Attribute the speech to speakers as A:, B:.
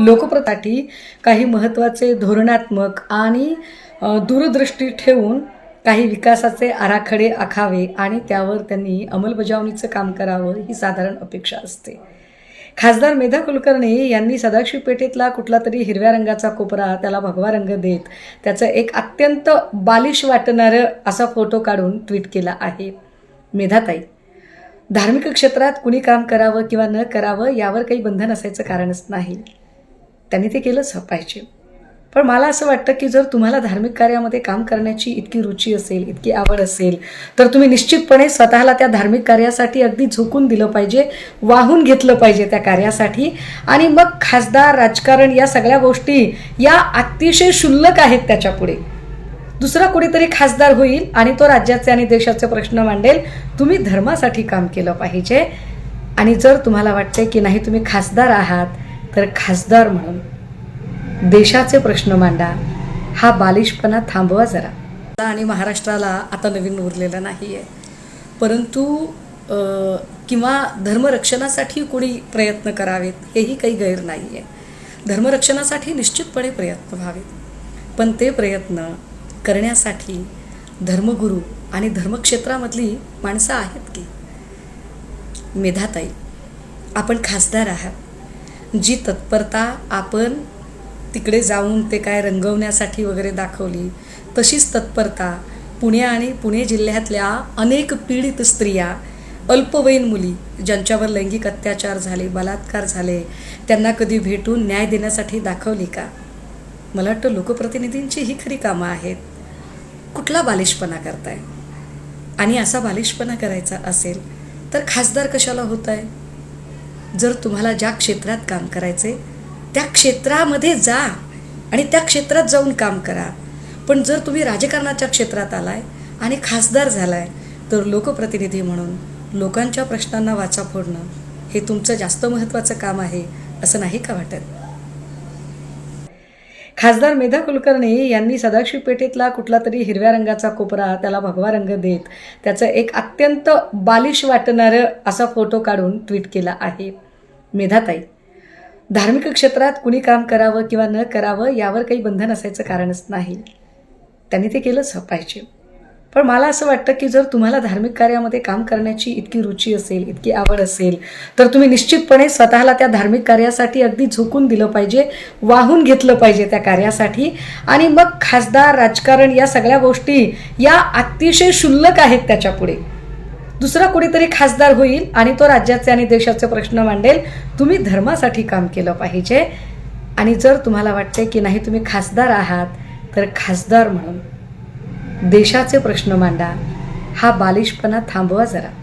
A: लोकप्रताठी काही महत्त्वाचे धोरणात्मक आणि दूरदृष्टी ठेवून काही विकासाचे आराखडे आखावे आणि त्यावर त्यांनी अंमलबजावणीचं काम करावं ही साधारण अपेक्षा असते. खासदार मेधा कुलकर्णी यांनी सदाशिव पेठेतला कुठला तरी हिरव्या रंगाचा कोपरा त्याला भगवा रंग देत त्याचं एक अत्यंत बालिश वाटणारं असा फोटो काढून ट्विट केला आहे. मेधाताई धार्मिक क्षेत्रात कुणी काम करावं किंवा न करावं यावर काही बंधन असायचं कारणच नाही. त्यांनी ते केलंच पाहिजे पण मला असं वाटतं की जर तुम्हाला धार्मिक कार्यामध्ये काम करण्याची इतकी रुची असेल इतकी आवड असेल तर तुम्ही निश्चितपणे स्वतःला त्या धार्मिक कार्यासाठी अगदी झोकून दिलं पाहिजे वाहून घेतलं पाहिजे त्या कार्यासाठी. आणि मग खासदार राजकारण या सगळ्या गोष्टी या अतिशय क्षुल्लक आहेत त्याच्यापुढे दुसरा कुणीतरी खासदार होईल आणि तो राज्याचे आणि देशाचे प्रश्न मांडेल. तुम्ही धर्मासाठी काम केलं पाहिजे. आणि जर तुम्हाला वाटते की नाही तुम्ही खासदार आहात तर खासदार म्हणून देशाचे प्रश्न मांडा हा बालिशपणा थांबवा जरा. आणि महाराष्ट्राला आता नवीन उरलेलं नाही आहे परंतु किंवा धर्मरक्षणासाठी कोणी प्रयत्न करावेत हेही काही गैर नाही आहे धर्मरक्षणासाठी निश्चितपणे प्रयत्न व्हावेत. पण ते प्रयत्न करण्यासाठी धर्मगुरू आणि धर्मक्षेत्रामधली माणसं आहेत की? मेधाताई आपण खासदार आहात. जी तत्परता आपण तिकडे जाऊन ते काय रंगवण्यासाठी वगैरे दाखवली तशीच तत्परता पुणे आणि पुणे जिल्ह्यातल्या अनेक पीडित स्त्रिया अल्पवयीन मुली ज्यांच्यावर लैंगिक अत्याचार झाले बलात्कार झाले त्यांना कधी भेटून न्याय देण्यासाठी दाखवली का? मला वाटतं लोकप्रतिनिधींची ही खरी कामं आहेत. कुठला बालिशपणा करताय? आणि असा बालिशपणा करायचा असेल तर खासदार कशाला होत आहे जर तुम्हाला ज्या क्षेत्रात काम करायचे त्या क्षेत्रामध्ये जा आणि त्या क्षेत्रात जाऊन काम करा. पण जर तुम्ही राजकारणाच्या क्षेत्रात आलाय आणि खासदार झालाय तर लोकप्रतिनिधी म्हणून लोकांच्या प्रश्नांना वाचा फोडणं हे तुमचं जास्त महत्त्वाचं काम आहे असं नाही का वाटत? खासदार मेधा कुलकर्णी यांनी सदाशिव पेठेतला कुठला तरी हिरव्या रंगाचा कोपरा त्याला भगवा रंग देत त्याचं एक अत्यंत बालिश वाटणारं असा फोटो काढून ट्विट केला आहे. मेधाताई. धार्मिक क्षेत्रात कुणी काम करावं किंवा न करावं यावर काही बंधन असायचं कारणच नाही. त्यांनी ते केलंच पाहिजे. पण मला असं वाटतं की जर तुम्हाला धार्मिक कार्यामध्ये काम करण्याची इतकी रुची असेल इतकी आवड असेल तर तुम्ही निश्चितपणे स्वतःला त्या धार्मिक कार्यासाठी अगदी झोकून दिलं पाहिजे वाहून घेतलं पाहिजे त्या कार्यासाठी. आणि मग खासदार राजकारण या सगळ्या गोष्टी या अतिशय क्षुल्लक आहेत त्याच्यापुढे. दुसरा कुणीतरी खासदार होईल आणि तो राज्याचे आणि देशाचे प्रश्न मांडेल. तुम्ही धर्मासाठी काम केलं पाहिजे. आणि जर तुम्हाला वाटते की नाही तुम्ही खासदार आहात तर खासदार म्हणून देशाचे प्रश्न मांडा. हा बालिशपणा थांबवा जरा.